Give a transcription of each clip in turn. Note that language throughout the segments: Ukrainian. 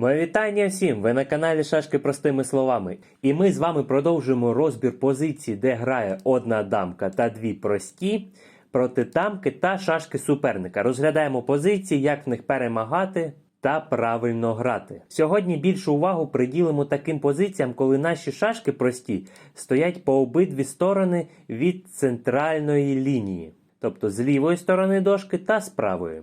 Моє вітання всім! Ви на каналі Шашки простими словами. І ми з вами продовжуємо розбір позицій, де грає одна дамка та дві прості проти дамки та шашки суперника. Розглядаємо позиції, як в них перемагати та правильно грати. Сьогодні більшу увагу приділимо таким позиціям, коли наші шашки прості стоять по обидві сторони від центральної лінії, тобто з лівої сторони дошки та з правої.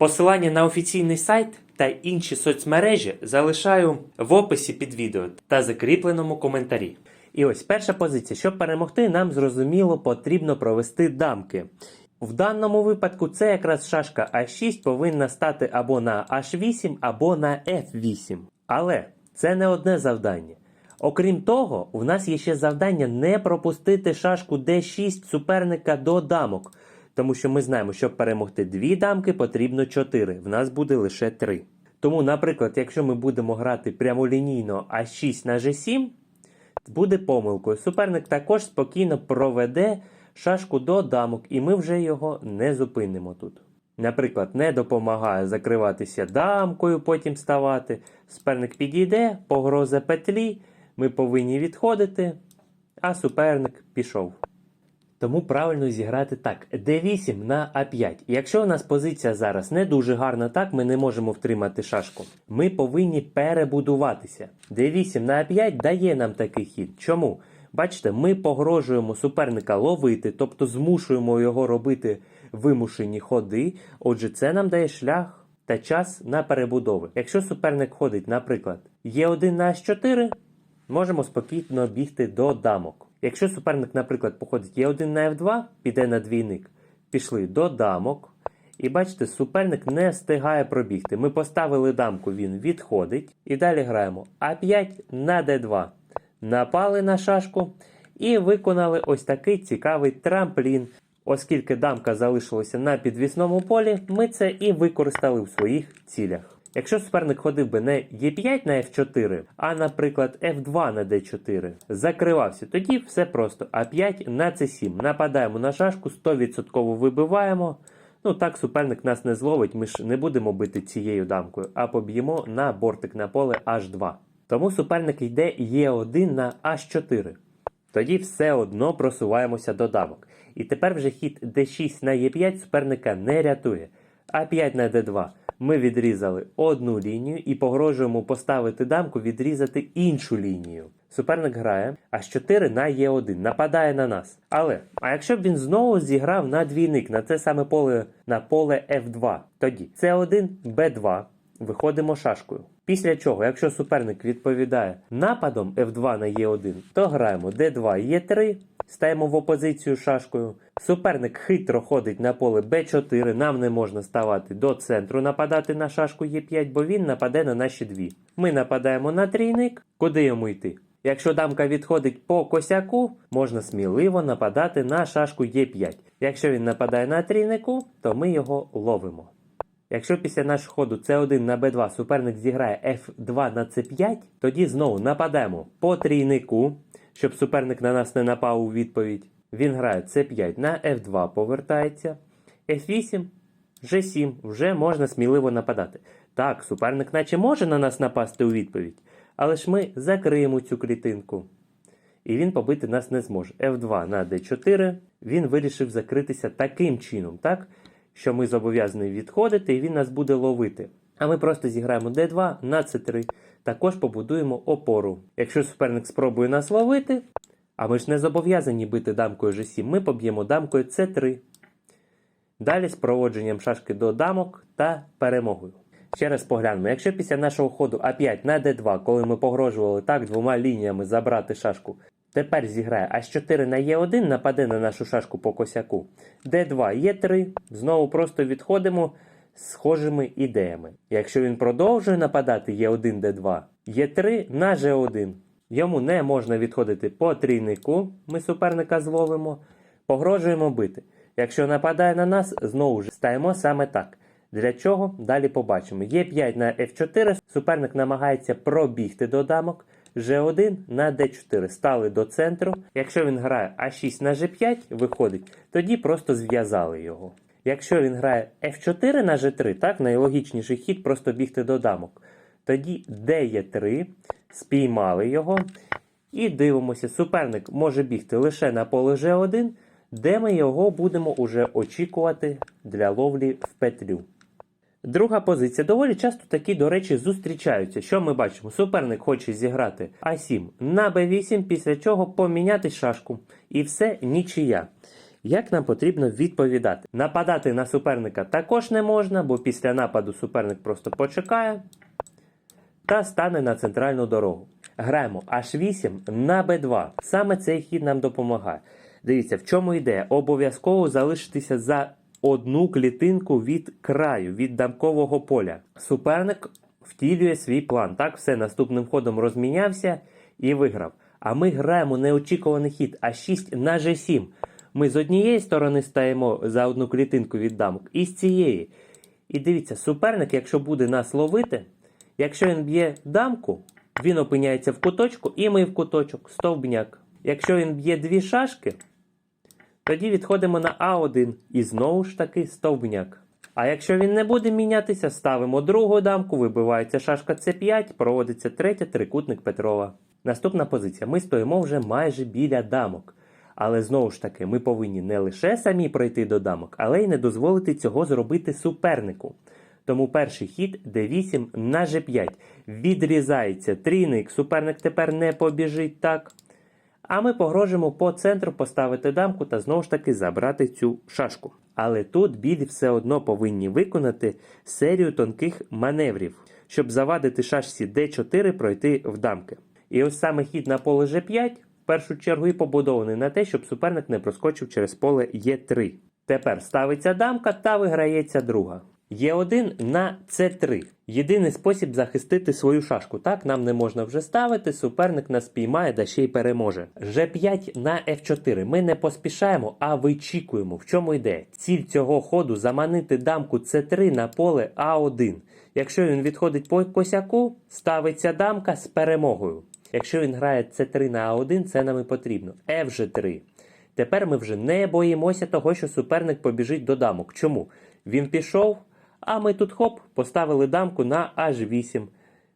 Посилання на офіційний сайт та інші соцмережі залишаю в описі під відео та закріпленому коментарі. І ось перша позиція. Щоб перемогти, нам зрозуміло потрібно провести дамки. В даному випадку це якраз шашка А6 повинна стати або на H8, або на F8. Але це не одне завдання. Окрім того, у нас є ще завдання не пропустити шашку D6 суперника до дамок. Тому що ми знаємо, щоб перемогти дві дамки, потрібно 4. В нас буде лише 3. Тому, наприклад, якщо ми будемо грати прямолінійно А6 на G7, буде помилкою. Суперник також спокійно проведе шашку до дамок, і ми вже його не зупинимо тут. Наприклад, не допомагає закриватися дамкою, потім ставати. Суперник підійде, погроза петлі, ми повинні відходити, а суперник пішов. Тому правильно зіграти так: d8 на a5. Якщо у нас позиція зараз не дуже гарна, так ми не можемо втримати шашку. Ми повинні перебудуватися. d8 на a5 дає нам такий хід. Чому? Бачите, ми погрожуємо суперника ловити, тобто змушуємо його робити вимушені ходи. Отже, це нам дає шлях та час на перебудови. Якщо суперник ходить, наприклад, Е1 на H4, можемо спокійно бігти до дамок. Якщо суперник, наприклад, походить Е1 на F2, піде на двійник, пішли до дамок. І бачите, суперник не встигає пробігти. Ми поставили дамку, він відходить. І далі граємо А5 на Д2. Напали на шашку і виконали ось такий цікавий трамплін. Оскільки дамка залишилася на підвісному полі, ми це і використали в своїх цілях. Якщо суперник ходив би не Е5 на F4, а, наприклад, F2 на D4, закривався, тоді все просто А5 на C7. Нападаємо на шашку, 100% вибиваємо. Ну так суперник нас не зловить, ми ж не будемо бити цією дамкою, а поб'ємо на бортик на поле H2. Тому суперник йде Е1 на H4. Тоді все одно просуваємося до дамок. І тепер вже хід d6 на e5 суперника не рятує. А5 на d2. Ми відрізали одну лінію і погрожуємо поставити дамку відрізати іншу лінію. Суперник грає H4 на Е1, нападає на нас. Але, а якщо б він знову зіграв на двійник, на це саме поле на поле F2, тоді С1, Б2, виходимо шашкою. Після чого, якщо суперник відповідає нападом F2 на Е1, то граємо D2 Е3, стаємо в опозицію шашкою. Суперник хитро ходить на поле Б4, нам не можна ставати до центру, нападати на шашку Е5, бо він нападе на наші дві. Ми нападаємо на трійник, куди йому йти? Якщо дамка відходить по косяку, можна сміливо нападати на шашку Е5. Якщо він нападає на трійнику, то ми його ловимо. Якщо після нашого ходу С1 на Б2 суперник зіграє F2 на С5, тоді знову нападемо по трійнику, щоб суперник на нас не напав у відповідь. Він грає С5 на F2, повертається. F8, G7, вже можна сміливо нападати. Так, суперник наче може на нас напасти у відповідь, але ж ми закриємо цю клітинку. І він побити нас не зможе. F2 на D4. Він вирішив закритися таким чином, так? Що ми зобов'язані відходити, і він нас буде ловити. А ми просто зіграємо D2 на C3. Також побудуємо опору. Якщо суперник спробує нас ловити, а ми ж не зобов'язані бити дамкою G7, ми поб'ємо дамкою C3. Далі з проводженням шашки до дамок та перемогою. Ще раз поглянемо. Якщо після нашого ходу А5 на d2, коли ми погрожували так двома лініями забрати шашку, тепер зіграє H4 на Е1, нападе на нашу шашку по косяку. d2 Е3, знову просто відходимо з схожими ідеями. Якщо він продовжує нападати Е1 d2, Є3 на G1. Йому не можна відходити по трійнику, ми суперника зловимо, погрожуємо бити. Якщо нападає на нас, знову ж стаємо саме так. Для чого? Далі побачимо. Є5 на F4, суперник намагається пробігти до дамок. G1 на D4 стали до центру. Якщо він грає А6 на G5, виходить, тоді просто зв'язали його. Якщо він грає F4 на G3, так, найлогічніший хід просто бігти до дамок. Тоді D3, спіймали його. І дивимося, суперник може бігти лише на поле G1, де ми його будемо уже очікувати для ловлі в петлю. Друга позиція. Доволі часто такі, до речі, зустрічаються. Що ми бачимо? Суперник хоче зіграти А7 на Б8, після чого поміняти шашку. І все нічия. Як нам потрібно відповідати? Нападати на суперника також не можна, бо після нападу суперник просто почекає та стане на центральну дорогу. Граємо H8 на B2. Саме цей хід нам допомагає. Дивіться, в чому ідея? Обов'язково залишитися за одну клітинку від краю, від дамкового поля. Суперник втілює свій план. Так, все наступним ходом розмінявся і виграв. А ми граємо неочікуваний хід А6 на G7. Ми з однієї сторони стаємо за одну клітинку від дамок, і з цієї. І дивіться, суперник, якщо буде нас ловити, якщо він б'є дамку, він опиняється в куточку, і ми в куточок, стовбняк. Якщо він б'є дві шашки, тоді відходимо на А1 і знову ж таки стовбняк. А якщо він не буде мінятися, ставимо другу дамку, вибивається шашка С5, проводиться третя трикутник Петрова. Наступна позиція. Ми стоїмо вже майже біля дамок. Але знову ж таки, ми повинні не лише самі пройти до дамок, але й не дозволити цього зробити супернику. Тому перший хід d8 на g5. Відрізається трійник, суперник тепер не побіжить так. А ми погрожуємо по центру поставити дамку та знову ж таки забрати цю шашку. Але тут білі все одно повинні виконати серію тонких маневрів, щоб завадити шашці d4 пройти в дамки. І ось саме хід на поле g5 в першу чергу і побудований на те, щоб суперник не проскочив через поле Е3. Тепер ставиться дамка та виграється друга. Є1 на С3. Єдиний спосіб захистити свою шашку. Так, нам не можна вже ставити, суперник нас піймає да ще й переможе. G5 на F4. Ми не поспішаємо, а вичікуємо. В чому йде? Ціль цього ходу заманити дамку С3 на поле А1. Якщо він відходить по косяку, ставиться дамка з перемогою. Якщо він грає С3 на А1, це нам і потрібно. FG3. Тепер ми вже не боїмося того, що суперник побіжить до дамок. Чому? Він пішов, а ми тут хоп, поставили дамку на H8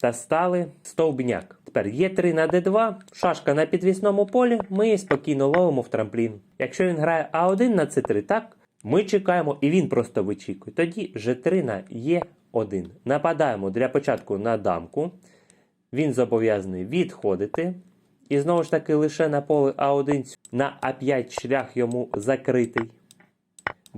та стали стовбняк. Тепер є 3 на D2, шашка на підвісному полі, ми спокійно ловимо в трамплін. Якщо він грає А1 на С3, так, ми чекаємо і він просто вичікує. Тоді G3 на Е1. Нападаємо для початку на дамку. Він зобов'язаний відходити. І знову ж таки лише на поле А1 на А5 шлях йому закритий.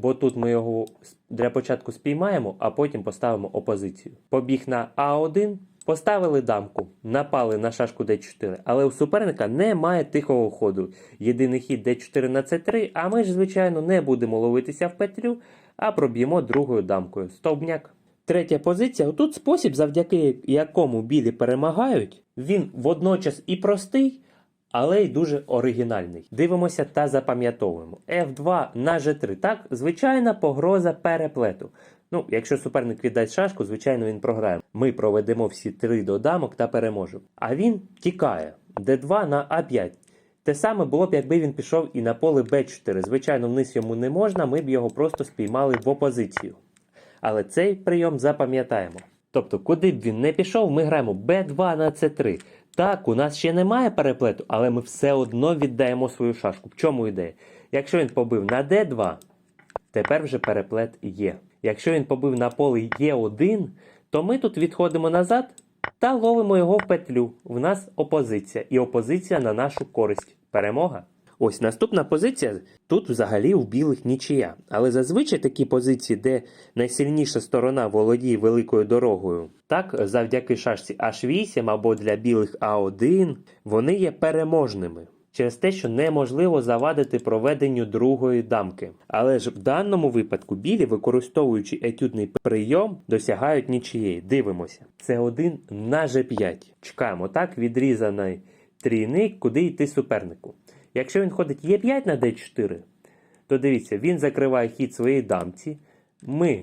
Бо тут ми його для початку спіймаємо, а потім поставимо опозицію. Побіг на А1, поставили дамку, напали на шашку Д4, але у суперника немає тихого ходу. Єдиний хід Д4 на С3, а ми ж, звичайно, не будемо ловитися в петлю, а проб'ємо другою дамкою. Стовбняк. Третя позиція. Тут спосіб, завдяки якому білі перемагають, він водночас і простий, але й дуже оригінальний. Дивимося та запам'ятовуємо. F2 на G3. Так, звичайна погроза переплету. Ну, якщо суперник віддасть шашку, звичайно, він програє. Ми проведемо всі три до дамок та переможемо. А він тікає. D2 на А5. Те саме було б, якби він пішов і на поле Б4. Звичайно, вниз йому не можна, ми б його просто спіймали в опозицію. Але цей прийом запам'ятаємо. Тобто, куди б він не пішов, ми граємо Б2 на С3. Так, у нас ще немає переплету, але ми все одно віддаємо свою шашку. В чому ідея? Якщо він побив на d2, тепер вже переплет є. Якщо він побив на поле Е1, то ми тут відходимо назад та ловимо його в петлю. В нас опозиція. І опозиція на нашу користь. Перемога. Ось наступна позиція. Тут взагалі у білих нічия. Але зазвичай такі позиції, де найсильніша сторона володіє великою дорогою, так, завдяки шашці H8 або для білих А1, вони є переможними. через те, що неможливо завадити проведенню другої дамки. Але ж в даному випадку білі, використовуючи етюдний прийом, досягають нічиєї. Дивимося. Це 1 на G5. Чекаємо так, відрізаний трійник, куди йти супернику. Якщо він ходить Е5 на D4, то дивіться, він закриває хід своєї дамці. Ми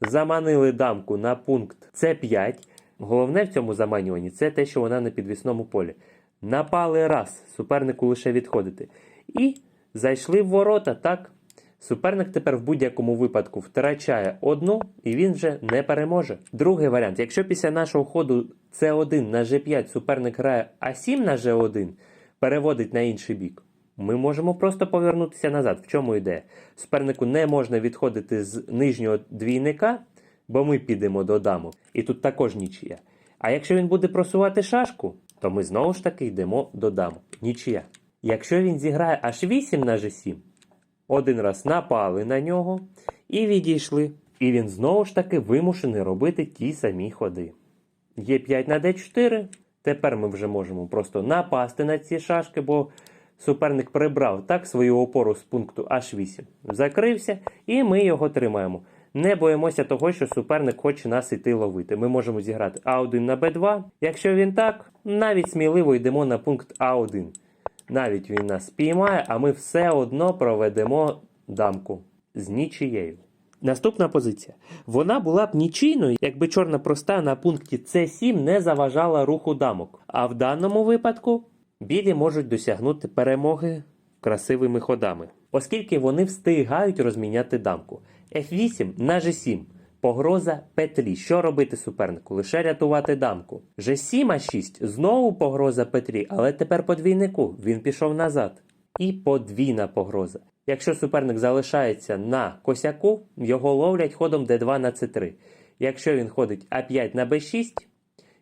заманили дамку на пункт С5. Головне в цьому заманюванні це те, що вона на підвісному полі. Напали раз, супернику лише відходити. І зайшли в ворота, так? Суперник тепер в будь-якому випадку втрачає одну, і він вже не переможе. Другий варіант: якщо після нашого ходу С1 на G5 суперник грає А7 на G1, переводить на інший бік, ми можемо просто повернутися назад. В чому ідея? Супернику не можна відходити з нижнього двійника, бо ми підемо до даму. І тут також нічия. А якщо він буде просувати шашку, то ми знову ж таки йдемо до даму. Нічия. Якщо він зіграє аж 8 на G7, один раз напали на нього і відійшли. І він знову ж таки вимушений робити ті самі ходи. Є 5 на d4. Тепер ми вже можемо просто напасти на ці шашки, бо суперник прибрав так свою опору з пункту H8. Закрився, і ми його тримаємо. Не боїмося того, що суперник хоче нас іти ловити. Ми можемо зіграти А1 на Б2. Якщо він так, навіть сміливо йдемо на пункт А1. Навіть він нас спіймає, а ми все одно проведемо дамку з нічією. Наступна позиція. Вона була б нічийною, якби чорна проста на пункті С7 не заважала руху дамок. А в даному випадку білі можуть досягнути перемоги красивими ходами, оскільки вони встигають розміняти дамку. F8 на G7. Погроза петлі. Що робити супернику? Лише рятувати дамку. G7 А6 знову погроза петлі, але тепер подвійнику. Він пішов назад. І подвійна погроза. Якщо суперник залишається на косяку, його ловлять ходом d2 на c3. Якщо він ходить А5 на b6,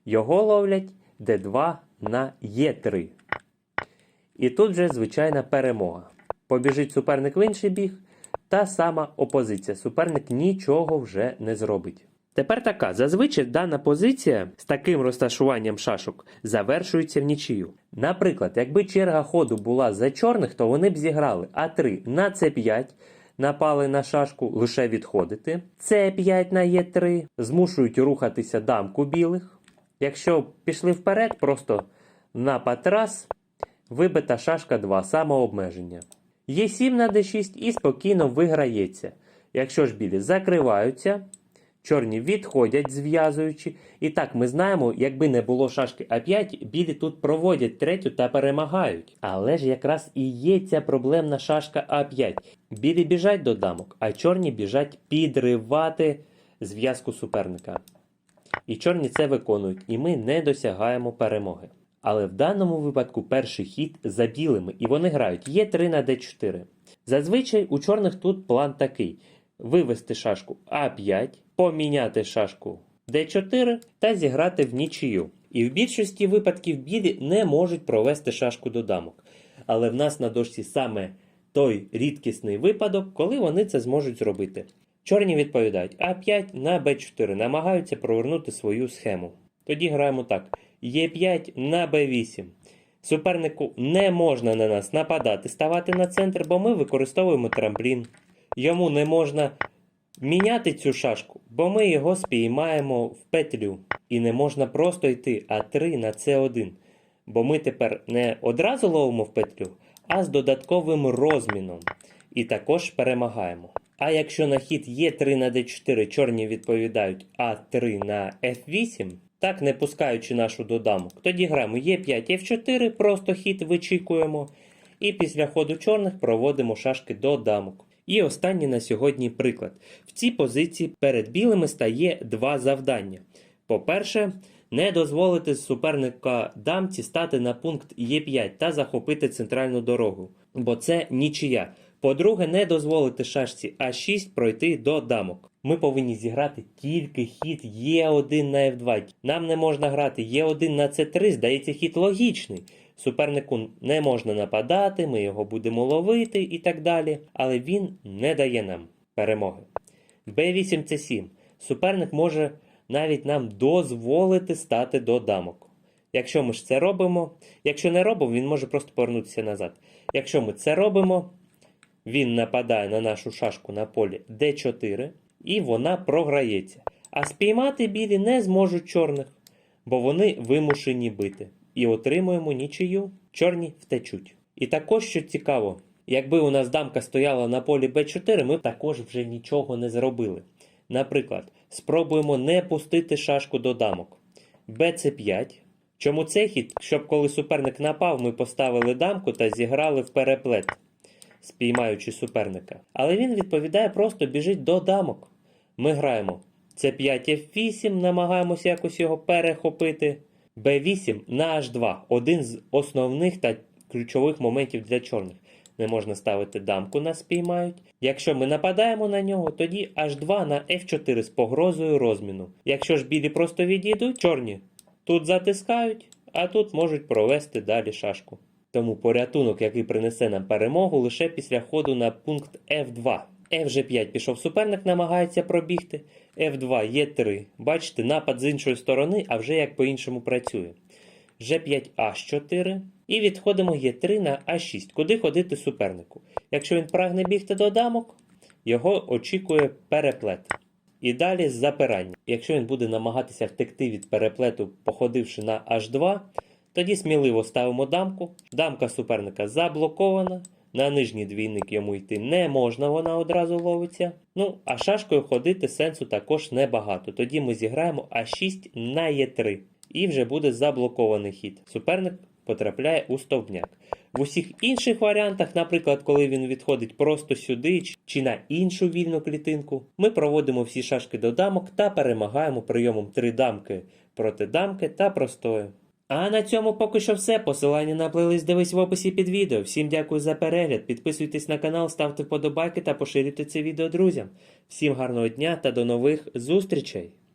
його ловлять d2 на e3. І тут вже звичайна перемога. Побіжить суперник в інший біг, та сама опозиція. Суперник нічого вже не зробить. Тепер така, зазвичай дана позиція з таким розташуванням шашок завершується в нічию. Наприклад, якби черга ходу була за чорних, то вони б зіграли А3 на С5, напали на шашку, лише відходити. С5 на Е3, змушують рухатися дамку білих. Якщо пішли вперед, просто напад раз, вибита шашка 2, самообмеження. Є7 на d6 і спокійно виграється. Якщо ж білі закриваються, чорні відходять, зв'язуючи. І так ми знаємо, якби не було шашки А5, білі тут проводять третю та перемагають. Але ж якраз і є ця проблемна шашка А5. Білі біжать до дамок, а чорні біжать підривати зв'язку суперника. І чорні це виконують, і ми не досягаємо перемоги. Але в даному випадку перший хід за білими, і вони грають Е3 на d4. Зазвичай у чорних тут план такий: вивести шашку А5, поміняти шашку d4 та зіграти в нічию. І в більшості випадків білі не можуть провести шашку до дамок. Але в нас на дошці саме той рідкісний випадок, коли вони це зможуть зробити. Чорні відповідають А5 на Б4, намагаються провернути свою схему. Тоді граємо так. Е5 на Б8. Супернику не можна на нас нападати, ставати на центр, бо ми використовуємо трамплін. Йому не можна міняти цю шашку, бо ми його спіймаємо в петлю. І не можна просто йти А3 на С1. Бо ми тепер не одразу ловимо в петлю, а з додатковим розміном. І також перемагаємо. А якщо на хід Е3 на d4 чорні відповідають А3 на F8, так не пускаючи нашу до дамок, тоді граємо Е5, F4, просто хід вичікуємо. І після ходу чорних проводимо шашки до дамок. І останній на сьогодні приклад. В цій позиції перед білими стає два завдання. По-перше, не дозволити суперника дамці стати на пункт Е5 та захопити центральну дорогу, бо це нічия. По-друге, не дозволити шашці А6 пройти до дамок. Ми повинні зіграти тільки хід Е1 на F2. Нам не можна грати Е1 на С3, здається, хід логічний. Супернику не можна нападати, ми його будемо ловити і так далі. Але він не дає нам перемоги. Б8 С7. Суперник може навіть нам дозволити стати до дамок. Якщо ми ж це робимо, якщо не робимо, він може просто повернутися назад. Якщо ми це робимо, він нападає на нашу шашку на полі d4, і вона програється. А спіймати білі не зможуть чорних, бо вони вимушені бити. І отримуємо нічию. Чорні втечуть. І також, що цікаво, якби у нас дамка стояла на полі b4, ми б також вже нічого не зробили. Наприклад, спробуємо не пустити шашку до дамок. bc5. Чому цей хід? Щоб коли суперник напав, ми поставили дамку та зіграли в переплет, спіймаючи суперника. Але він відповідає просто біжить до дамок. Ми граємо c5 f8, намагаємося якось його перехопити. B8 на h2 один з основних та ключових моментів для чорних. Не можна ставити дамку на спіймають. Якщо ми нападаємо на нього, тоді h2 на f4 з погрозою розміну. Якщо ж білі просто відійдуть, чорні тут затискають, а тут можуть провести далі шашку. Тому порятунок, який принесе нам перемогу, лише після ходу на пункт F2. F5 пішов суперник, намагається пробігти. F2 Е3. Бачите, напад з іншої сторони, а вже як по-іншому працює. G5H4. І відходимо Е3 на А6. Куди ходити супернику? Якщо він прагне бігти до дамок, його очікує переплет. І далі запирання. Якщо він буде намагатися втекти від переплету, походивши на H2, тоді сміливо ставимо дамку. Дамка суперника заблокована. На нижній двійник йому йти не можна, вона одразу ловиться. Ну, а шашкою ходити сенсу також небагато. Тоді ми зіграємо А6 на Е3. І вже буде заблокований хід. Суперник потрапляє у стовбняк. В усіх інших варіантах, наприклад, коли він відходить просто сюди чи на іншу вільну клітинку, ми проводимо всі шашки до дамок та перемагаємо прийомом три дамки проти дамки та простою. А на цьому поки що все. Посилання на плейлист дивись в описі під відео. Всім дякую за перегляд. Підписуйтесь на канал, ставте вподобайки та поширюйте це відео друзям. Всім гарного дня та до нових зустрічей!